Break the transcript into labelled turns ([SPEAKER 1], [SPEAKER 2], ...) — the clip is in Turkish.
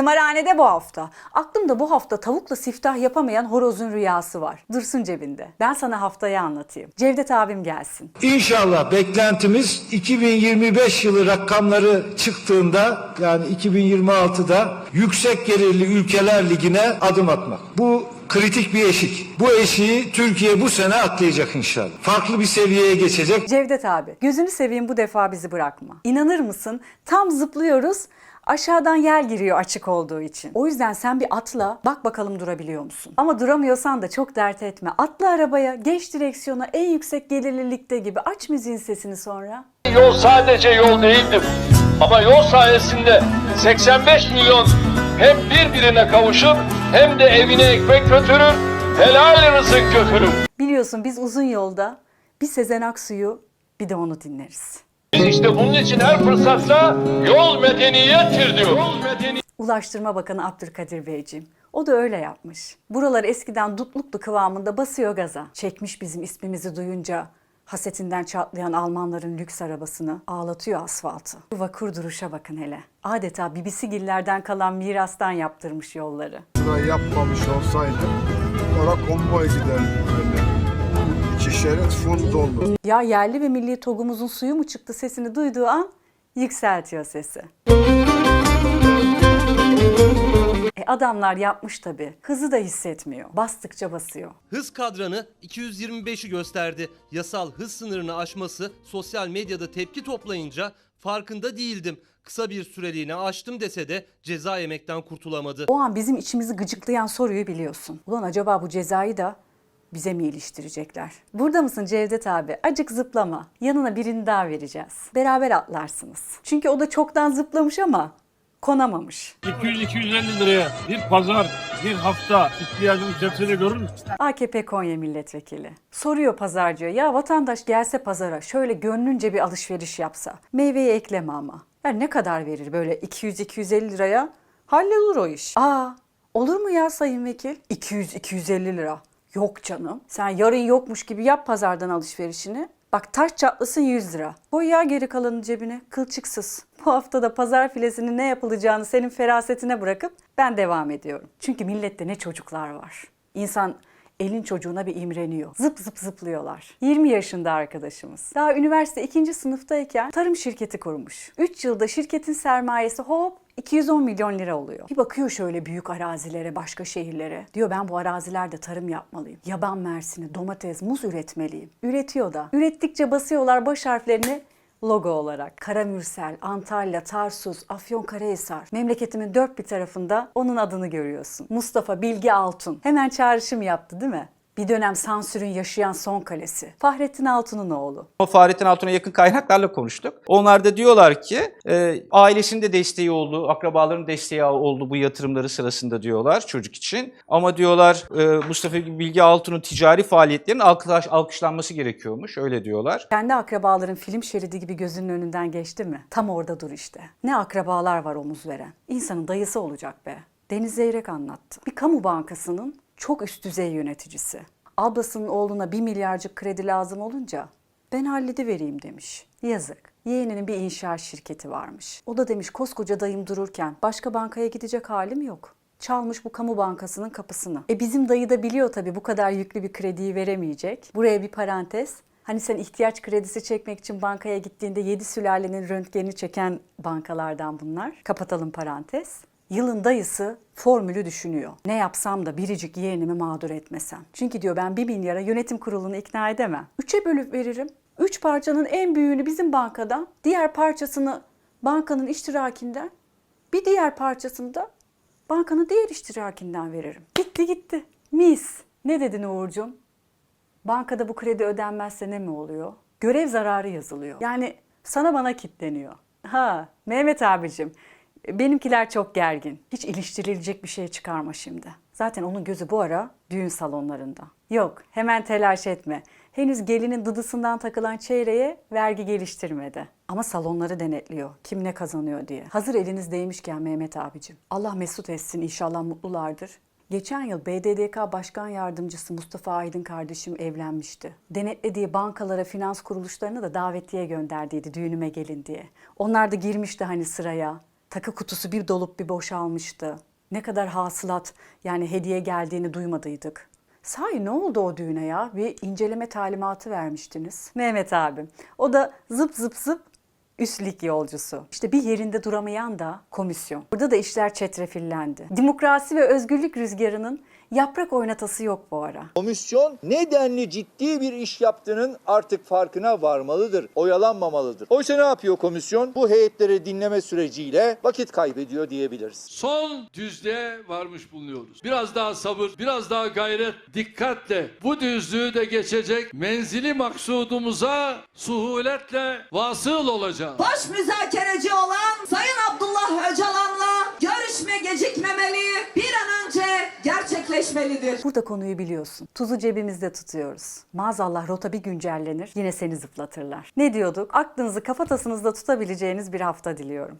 [SPEAKER 1] Tımarhanede bu hafta. Aklımda bu hafta tavukla siftah yapamayan horozun rüyası var. Dursun cebinde. Ben sana haftayı anlatayım. Cevdet abim gelsin.
[SPEAKER 2] İnşallah beklentimiz 2025 yılı rakamları çıktığında yani 2026'da yüksek gelirli ülkeler ligine adım atmak. Bu kritik bir eşik. Bu eşiği Türkiye bu sene atlayacak inşallah. Farklı bir seviyeye geçecek.
[SPEAKER 1] Cevdet abi gözünü seveyim bu defa bizi bırakma. İnanır mısın tam zıplıyoruz aşağıdan yer giriyor açık olduğu için. O yüzden sen bir atla bak bakalım durabiliyor musun? Ama duramıyorsan da çok dert etme. Atla arabaya geç direksiyona en yüksek gelirlilikte gibi aç müziğin sesini sonra.
[SPEAKER 3] Yol sadece yol değildir. Ama yol sayesinde 85 milyon hem birbirine kavuşur hem de evine ekmek götürür, helal rızık götürür.
[SPEAKER 1] Biliyorsun biz uzun yolda bir Sezen Aksu'yu bir de onu dinleriz.
[SPEAKER 3] İşte bunun için her fırsatta yol medeniyettir diyor. Yol medeniyet.
[SPEAKER 1] Ulaştırma Bakanı Abdülkadir Beyciğim. O da öyle yapmış. Buralar eskiden dutluklu kıvamında basıyor gaza. Çekmiş bizim ismimizi duyunca hasetinden çatlayan Almanların lüks arabasını ağlatıyor asfaltı. Bu vakur duruşa bakın hele. Adeta BBC-gillerden kalan mirastan yaptırmış yolları.
[SPEAKER 4] Burayı yapmamış olsaydım oraya konvoy giderdi şerit full dolu.
[SPEAKER 1] Ya yerli ve milli togumuzun suyu mu çıktı sesini duyduğu an yükseltiyor sesi. E adamlar yapmış tabii. Hızı da hissetmiyor. Bastıkça basıyor.
[SPEAKER 5] Hız kadranı 225'i gösterdi. Yasal hız sınırını aşması sosyal medyada tepki toplayınca farkında değildim. Kısa bir süreliğine aştım dese de ceza yemekten kurtulamadı.
[SPEAKER 1] O an bizim içimizi gıcıklayan soruyu biliyorsun. Ulan acaba bu cezayı da bize mi iliştirecekler? Burada mısın Cevdet abi? Acık zıplama. Yanına birini daha vereceğiz. Beraber atlarsınız. Çünkü o da çoktan zıplamış ama konamamış.
[SPEAKER 6] 200-250 liraya bir pazar, bir hafta ihtiyacımız hepsini görür müsün?
[SPEAKER 1] AKP Konya Milletvekili. Soruyor pazarcıya ya vatandaş gelse pazara şöyle gönlünce bir alışveriş yapsa. Meyveyi ekleme ama. Ya ne kadar verir böyle 200-250 liraya? Hallolur o iş. Aa olur mu ya sayın vekil? 200-250 lira. Yok canım. Sen yarın yokmuş gibi yap pazardan alışverişini. Bak taş çatlasın 100 lira. Koy ya geri kalanı cebine. Kılçıksız. Bu hafta da pazar filesinin ne yapılacağını senin ferasetine bırakıp ben devam ediyorum. Çünkü millette ne çocuklar var. İnsan elin çocuğuna bir imreniyor. Zıp zıp zıplıyorlar. 20 yaşında arkadaşımız. Daha üniversite 2. sınıftayken tarım şirketi kurmuş. 3 yılda şirketin sermayesi hop 210 milyon lira oluyor. Bir bakıyor şöyle büyük arazilere, başka şehirlere. Diyor ben bu arazilerde tarım yapmalıyım. Yaban mersini, domates, muz üretmeliyim. Üretiyor da. Ürettikçe basıyorlar baş harflerini logo olarak. Karamürsel, Antalya, Tarsus, Afyonkarahisar. Memleketimin dört bir tarafında onun adını görüyorsun. Mustafa Bilgi Altun. Hemen çağrışım yaptı değil mi? Bir dönem sansürün yaşayan son kalesi. Fahrettin Altun'un oğlu.
[SPEAKER 7] O Fahrettin Altun'a yakın kaynaklarla konuştuk. Onlar da diyorlar ki e, ailesinin de desteği oldu, akrabaların desteği oldu bu yatırımları sırasında diyorlar çocuk için. Ama diyorlar e, Mustafa Bilge Altun'un ticari faaliyetlerinin alkış, alkışlanması gerekiyormuş öyle diyorlar.
[SPEAKER 1] Kendi akrabaların film şeridi gibi gözünün önünden geçti mi? Tam orada dur işte. Ne akrabalar var omuz veren. İnsanın dayısı olacak be. Deniz Zeyrek anlattı. Bir kamu bankasının çok üst düzey yöneticisi. Ablasının oğluna bir milyarcık kredi lazım olunca ben halledivereyim demiş. Yazık. Yeğeninin bir inşaat şirketi varmış. O da demiş koskoca dayım dururken başka bankaya gidecek halim yok. Çalmış bu kamu bankasının kapısını. E bizim dayı da biliyor tabii bu kadar yüklü bir krediyi veremeyecek. Buraya bir parantez. Hani sen ihtiyaç kredisi çekmek için bankaya gittiğinde 7 sülalenin röntgenini çeken bankalardan bunlar. Kapatalım parantez. Yılın dayısı formülü düşünüyor. Ne yapsam da biricik yeğenimi mağdur etmesem. Çünkü diyor ben bir milyara yönetim kurulunu ikna edemem. Üçe bölüp veririm. Üç parçanın en büyüğünü bizim bankadan, diğer parçasını bankanın iştirakinden, bir diğer parçasını da bankanın diğer iştirakinden veririm. Gitti gitti. Mis. Ne dedin Uğurcuğum? Bankada bu kredi ödenmezse ne mi oluyor? Görev zararı yazılıyor. Yani sana bana kitleniyor. Ha Mehmet abicim benimkiler çok gergin. Hiç iliştirilecek bir şey çıkarma şimdi. Zaten onun gözü bu ara düğün salonlarında. Yok hemen telaş etme. Henüz gelinin dıdısından takılan çeyreğe vergi geliştirmedi. Ama salonları denetliyor. Kim ne kazanıyor diye. Hazır elinizdeymişken Mehmet abicim. Allah mesut etsin inşallah mutlulardır. Geçen yıl BDDK Başkan Yardımcısı Mustafa Aydın kardeşim evlenmişti. Denetlediği bankalara, finans kuruluşlarına da davetiye gönderdiydi düğünüme gelin diye. Onlar da girmişti hani sıraya. Takı kutusu bir dolup bir boşalmıştı. Ne kadar hasılat yani hediye geldiğini duymadıydık. Sahi ne oldu o düğüne ya? Bir inceleme talimatı vermiştiniz. Mehmet abim. O da zıp zıp zıp üst lig yolcusu. İşte bir yerinde duramayan da komisyon. Burada da işler çetrefillendi. Demokrasi ve özgürlük rüzgarının yaprak oynatası yok bu ara.
[SPEAKER 8] Komisyon ne denli ciddi bir iş yaptığının artık farkına varmalıdır, oyalanmamalıdır. Oysa ne yapıyor komisyon? Bu heyetleri dinleme süreciyle vakit kaybediyor diyebiliriz.
[SPEAKER 9] son düzlüğe varmış bulunuyoruz. Biraz daha sabır, biraz daha gayret, dikkatle bu düzlüğü de geçecek menzili maksudumuza suhuletle vasıl olacağız.
[SPEAKER 10] Baş müzakereci olan Sayın Abdullah Öcalan'la görüşme gecikmemeli, bir an önce gerçekleşmelidir.
[SPEAKER 1] Burada konuyu biliyorsun. Tuzu cebimizde tutuyoruz. Maazallah rota bir güncellenir, yine seni zıplatırlar. Ne diyorduk? Aklınızı kafatasınızda tutabileceğiniz bir hafta diliyorum.